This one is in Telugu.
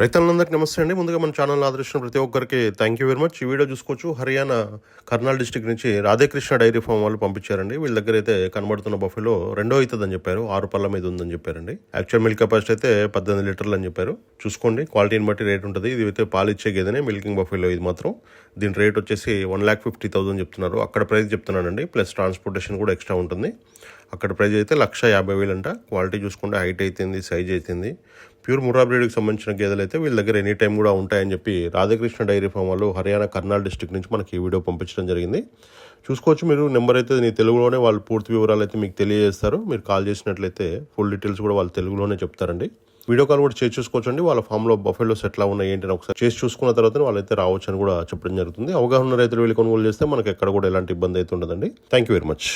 రైతులందరికీ నమస్తే అండి. ముందుగా మన ఛానల్ ఆదరించిన ప్రతి ఒక్కరికి థ్యాంక్ యూ వెరీ మచ్ ఈ వీడియో చూసుకోవచ్చు. హర్యానా కర్నాల్ డిస్టిక్ నుంచి రాధేకృష్ణ డైరీ ఫామ్ వాళ్ళు పంపించారండి. వీళ్ళ దగ్గర అయితే కనబడుతున్న బఫెలో రెండో అవుతుందని చెప్పారు. ఆరు పళ్ళ మీద ఉందని చెప్పారండి. యాక్చువల్ మిల్క్ కెపాసిటీ అయితే పద్దెనిమిది లీటర్లు అని చెప్పారు. చూసుకోండి. క్వాలిటీని బట్టి రేట్ ఉంటుంది. ఇది అయితే పాలు ఇచ్చే గేదెనే మిల్కింగ్ బఫెలో ఇది మాత్రం. దీని రేట్ వచ్చేసి వన్ ల్యాక్ ఫిఫ్టీ థౌసండ్ చెప్తున్నారు. అక్కడ ప్రైస్ చెప్తున్నానండి. ప్లస్ ట్రాన్స్పోర్టేషన్ కూడా ఎక్స్ట్రా ఉంటుంది. అక్కడ ప్రైస్ అయితే లక్ష యాభై వేలు అంట క్వాలిటీ చూసుకుంటే హైట్ అవుతుంది సైజ్ అవుతుంది ప్యూర్ ముర్రా బ్రీడ్కి సంబంధించిన గేదెలు అయితే వీళ్ళ దగ్గర ఎనీ టైం కూడా ఉంటాయని చెప్పి రాధాకృష్ణ డైరీ ఫామ్ వాళ్ళు హర్యానా కర్నాల్ డిస్టిక్ నుంచి మనకి ఈ వీడియో పంపించడం జరిగింది. చూసుకోవచ్చు మీరు నెంబర్ అయితే నీ తెలుగులోనే వాళ్ళు పూర్తి వివరాలు అయితే మీకు తెలియజేస్తారు. మీరు కాల్ చేసినట్లయితే ఫుల్ డీటెయిల్స్ కూడా వాళ్ళు తెలుగులోనే చెప్తారండి. వీడియో కాల్ కూడా చేసి చూసుకోవచ్చండి. వాళ్ళ ఫామ్లో బఫెలోస్ ఎట్లా ఉన్నాయి ఏంటి అని ఒకసారి చేసి చూసుకున్న తర్వాత వాళ్ళైతే రావచ్చు అని కూడా చెప్పడం జరుగుతుంది. అవగాహన రైతులు వెళ్ళి కొనుగోలు చేస్తే మనకి ఎక్కడ కూడా ఎలాంటి ఇబ్బంది అయితే ఉండదండి. Thank you very much